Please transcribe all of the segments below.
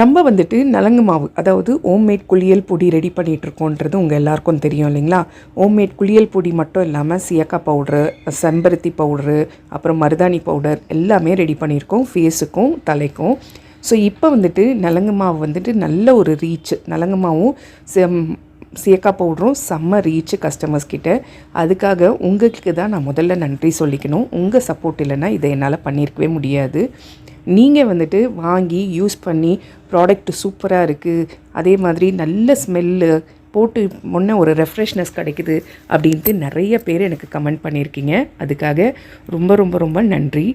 நம்ம வந்துட்டு நலங்கு மாவு அதாவது ஹோம்மேட் குளியல் பொடி ரெடி பண்ணிகிட்ருக்கோன்றது உங்கள் எல்லாருக்கும் தெரியும் இல்லைங்களா? ஹோம்மேட் குளியல் பொடி மட்டும் இல்லாமல் சியக்காய் பவுட்ரு செம்பருத்தி பவுட்ரு அப்புறம் மருதாணி பவுடர் எல்லாமே ரெடி பண்ணியிருக்கோம். ஃபேஸுக்கும் தலைக்கும். ஸோ இப்போ வந்துட்டு நலங்கு மாவு வந்துட்டு நல்ல ஒரு ரீச் நலங்கு மாவும் செம் சியக்காய் பவுடரும் செம்ம ரீச் கஸ்டமர்ஸ் கிட்ட. அதுக்காக உங்களுக்கு தான் நான் முதல்ல நன்றி சொல்லிக்கணும். உங்கள் சப்போர்ட் இல்லைன்னா இதை என்னால் பண்ணியிருக்கவே முடியாது. நீங்கள் வந்துட்டு வாங்கி யூஸ் பண்ணி ப்ராடக்ட் சூப்பராக இருக்குது அதே மாதிரி நல்ல ஸ்மெல்லு போட்டு முன்ன ஒரு ரெஃப்ரெஷ்னஸ் கிடைக்குது அப்படின்ட்டு நிறைய பேர் எனக்கு கமெண்ட் பண்ணியிருக்கீங்க. அதுக்காக ரொம்ப ரொம்ப ரொம்ப நன்றி.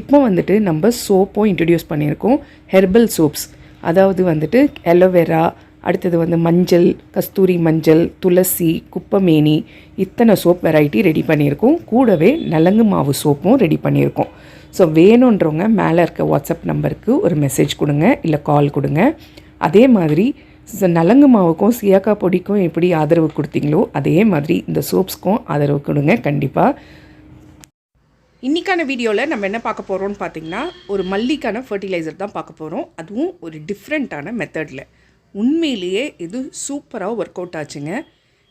இப்போ வந்துட்டு நம்ம சோப்பும் இன்ட்ரடியூஸ் பண்ணியிருக்கோம். ஹெர்பல் சோப்ஸ் அதாவது வந்துட்டு அலோவேரா அடுத்தது வந்து மஞ்சள் கஸ்தூரி மஞ்சள் துளசி குப்பமேனி இத்தனை சோப் வெரைட்டி ரெடி பண்ணியிருக்கோம். கூடவே நலங்கு மாவு சோப்பும் ரெடி பண்ணியிருக்கோம். ஸோ வேணுன்றவங்க மேலே இருக்க வாட்ஸ்அப் நம்பருக்கு ஒரு மெசேஜ் கொடுங்க இல்லை கால் கொடுங்க. அதே மாதிரி நலங்கு மாவுக்கும் சியாக்கா பொடிக்கும் எப்படி ஆதரவு கொடுத்தீங்களோ அதே மாதிரி இந்த சோப்ஸ்க்கும் ஆதரவு கொடுங்க கண்டிப்பாக இன்றைக்கான வீடியோவில் நம்ம என்ன பார்க்க போகிறோம்னு பார்த்தீங்கன்னா ஒரு மல்லிக்கான ஃபர்டிலைசர் தான் பார்க்க போகிறோம் அதுவும் ஒரு டிஃப்ரெண்ட்டான மெத்தடில் உண்மையிலேயே இது சூப்பராக ஒர்க் அவுட் ஆச்சுங்க.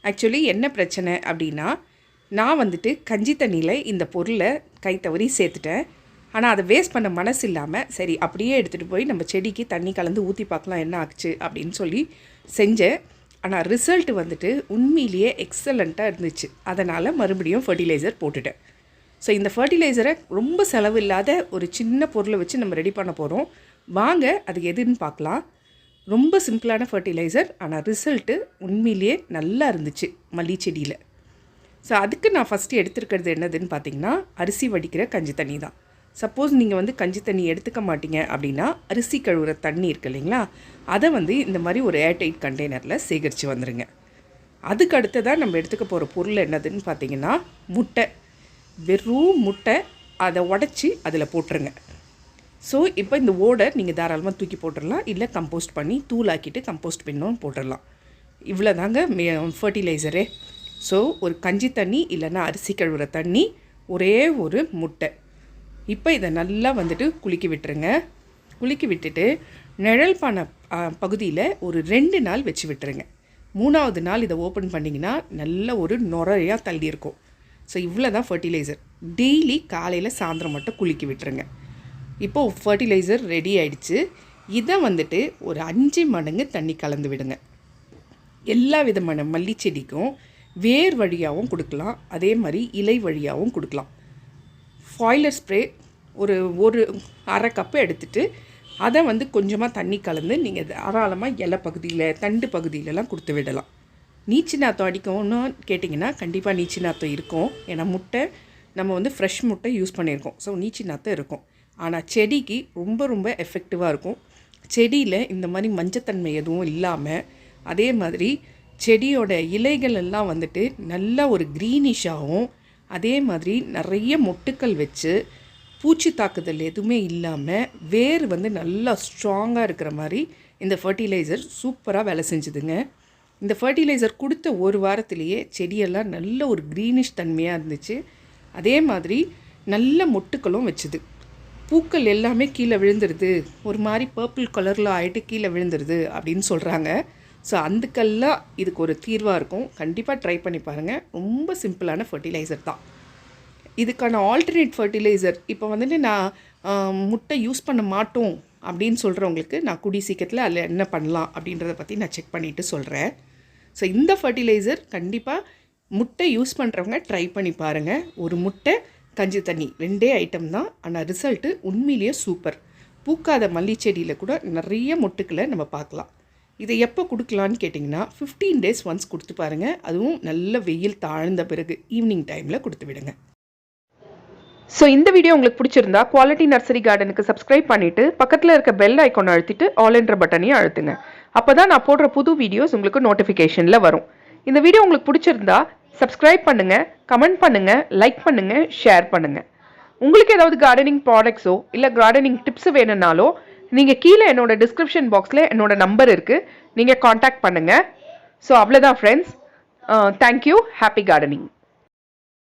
ஆக்சுவலி என்ன பிரச்சனை அப்படின்னா நான் வந்துட்டு கஞ்சி தண்ணியில் இந்த பொருளை கை தவறி சேர்த்துட்டேன். ஆனால் அதை வேஸ்ட் பண்ண மனசு இல்லாமல் சரி அப்படியே எடுத்துகிட்டு போய் நம்ம செடிக்கு தண்ணி கலந்து ஊற்றி பார்க்கலாம் என்ன ஆச்சு அப்படின்னு சொல்லி செஞ்சேன் ஆனால் ரிசல்ட் வந்துட்டு உண்மையிலேயே எக்ஸலண்ட்டாக இருந்துச்சு. அதனால் மறுபடியும் ஃபர்டிலைசர் போட்டுட்டேன். ஸோ இந்த ஃபர்டிலைசரை ரொம்ப செலவில்லாத ஒரு சின்ன பொருளை வச்சு நம்ம ரெடி பண்ண போகிறோம் வாங்க அது எதுன்னு பார்க்கலாம். ரொம்ப சிம்பிளான ஃபர்டிலைசர் ஆனால் ரிசல்ட்டு உண்மையிலேயே நல்லா இருந்துச்சு மல்லி செடியில். ஸோ அதுக்கு நான் ஃபஸ்ட்டு எடுத்துருக்கிறது என்னதுன்னு பார்த்தீங்கன்னா அரிசி வடிக்கிற கஞ்சி தண்ணி தான். சப்போஸ் நீங்கள் வந்து கஞ்சி தண்ணி எடுத்துக்க மாட்டீங்க அப்படின்னா அரிசி கழுவுற தண்ணி இருக்கு இல்லைங்களா? அதை வந்து இந்த மாதிரி ஒரு ஏர்டைட் கண்டெய்னரில் சேகரித்து வந்துடுங்க அதுக்கு அடுத்ததாக நம்ம எடுத்துக்க போகிற பொருள் என்னதுன்னு பார்த்தீங்கன்னா முட்டை. வெறும் முட்டை அதை உடச்சி அதில் போட்டுருங்க. ஸோ இப்போ இந்த ஓடை நீங்கள் தாராளமாக தூக்கி போட்டுடலாம் இல்லை கம்போஸ்ட் பண்ணி தூளாக்கிட்டு கம்போஸ்ட் பின்னும் போட்டுடலாம் இவ்வளோ தாங்க ஃபர்டிலைசரே ஸோ ஒரு கஞ்சி தண்ணி இல்லைன்னா அரிசி கழுவுற தண்ணி ஒரே ஒரு முட்டை. இப்போ இதை நல்லா வந்துட்டு குலுக்கி விட்டுருங்க. குலுக்கி விட்டுட்டு நிழல் பானை பகுதியில் ஒரு ரெண்டு நாள் வச்சு விட்டுருங்க. மூணாவது நாள் இதை ஓப்பன் பண்ணிங்கன்னா நல்ல ஒரு நுரையாக தள்ளி இருக்கும். ஸோ இவ்வளோ தான் ஃபர்டிலைசர் டெய்லி காலையில் சாயந்தரம் மட்டும் குலுக்கி விட்டுருங்க. இப்போது ஃபர்டிலைசர் ரெடி ஆயிடுச்சு. இதை வந்துட்டு ஒரு அஞ்சு மடங்கு தண்ணி கலந்து விடுங்க. எல்லா விதமான மல்லி செடிக்கும் வேர் வழியாகவும் கொடுக்கலாம். அதே மாதிரி இலை வழியாகவும் கொடுக்கலாம். ஃபாய்லர் ஸ்ப்ரே ஒரு ஒரு அரை கப்பு எடுத்துகிட்டு அதை வந்து கொஞ்சமாக தண்ணி கலந்து நீங்கள் தாராளமாக இலை பகுதியில் தண்டு பகுதியிலலாம் கொடுத்து விடலாம். நீச்சி நாத்தம் அடிக்கணும்னு கேட்டிங்கன்னா கண்டிப்பாக நீச்சி நாத்தம் இருக்கும். ஏன்னா முட்டை நம்ம வந்து ஃப்ரெஷ் முட்டை யூஸ் பண்ணியிருக்கோம். ஸோ நீச்சி நாத்தம் இருக்கும். ஆனால் செடிக்கு ரொம்ப ரொம்ப எஃபெக்டிவாக இருக்கும். செடியில் இந்த மாதிரி மஞ்சத்தன்மை எதுவும் இல்லாமல் அதே மாதிரி செடியோட இலைகள் எல்லாம் வந்துட்டு நல்ல ஒரு க்ரீனிஷாகவும் அதே மாதிரி நிறைய மொட்டுக்கள் வச்சு பூச்சி தாக்குதல் எதுவுமே இல்லாமல் வேர் வந்து நல்லா ஸ்ட்ராங்காக இருக்கிற மாதிரி இந்த ஃபர்டிலைசர் சூப்பராக வேலை செஞ்சுதுங்க. இந்த ஃபர்டிலைசர் கொடுத்த ஒரு வாரத்திலேயே செடியெல்லாம் நல்ல ஒரு க்ரீனிஷ் தன்மையாக இருந்துச்சு. அதே மாதிரி நல்ல மொட்டுக்களும் வச்சுது. பூக்கள் எல்லாமே கீழே விழுந்துருது. ஒரு மாதிரி பர்பிள் கலரில் ஆகிட்டு கீழே விழுந்துருது அப்படின்னு சொல்கிறாங்க ஸோ அதுக்கெல்லாம் இதுக்கு ஒரு தீர்வாக இருக்கும். கண்டிப்பாக ட்ரை பண்ணி பாருங்கள் ரொம்ப சிம்பிளான ஃபர்டிலைசர் தான். இதுக்கான ஆல்டர்னேட் ஃபர்டிலைசர் இப்போ வந்துட்டு நான் முட்டை யூஸ் பண்ண மாட்டோம் அப்படின்னு சொல்கிறவங்களுக்கு நான் குடி சீக்கிரத்தில் அதில் என்ன பண்ணலாம் அப்படின்றத பற்றி நான் செக் பண்ணிவிட்டு சொல்கிறேன் ஸோ இந்த ஃபர்டிலைசர் கண்டிப்பாக முட்டை யூஸ் பண்ணுறவங்க ட்ரை பண்ணி பாருங்கள் ஒரு முட்டை கஞ்சி தண்ணி ரெண்டே ஐட்டம் தான். ஆனால் ரிசல்ட்டு உண்மையிலேயே சூப்பர் பூக்காத மல்லி செடியில் கூட நிறைய மொட்டுக்களை நம்ம பார்க்கலாம். இதை எப்போ கொடுக்கலான்னு கேட்டிங்கன்னா ஃபிஃப்டீன் டேஸ் ஒன்ஸ் கொடுத்து பாருங்கள் அதுவும் நல்ல வெயில் தாழ்ந்த பிறகு ஈவினிங் டைமில் கொடுத்து விடுங்க. ஸோ இந்த வீடியோ உங்களுக்கு பிடிச்சிருந்தா குவாலிட்டி நர்சரி கார்டனுக்கு சப்ஸ்கிரைப் பண்ணிவிட்டு பக்கத்தில் இருக்க பெல் ஐக்கோனை அழுத்திட்டு ஆல் என்ற பட்டனையும் அழுத்துங்க. அப்போ தான் நான் போடுற புது வீடியோஸ் உங்களுக்கு நோட்டிஃபிகேஷனில் வரும். இந்த வீடியோ உங்களுக்கு பிடிச்சிருந்தா சப்ஸ்கிரைப் பண்ணுங்கள் கமெண்ட் பண்ணுங்கள் லைக் பண்ணுங்கள் ஷேர் பண்ணுங்கள் உங்களுக்கு ஏதாவது கார்டனிங் ப்ராடக்ட்ஸோ இல்லை கார்டனிங் டிப்ஸ் வேணும்னாலோ நீங்கள் கீழே என்னோட டிஸ்கிரிப்ஷன் பாக்ஸில் என்னோட நம்பர் இருக்குது நீங்கள் காண்டாக்ட் பண்ணுங்கள் ஸோ அவ்வளோதான் ஃப்ரெண்ட்ஸ் தேங்க்யூ ஹாப்பி கார்டனிங்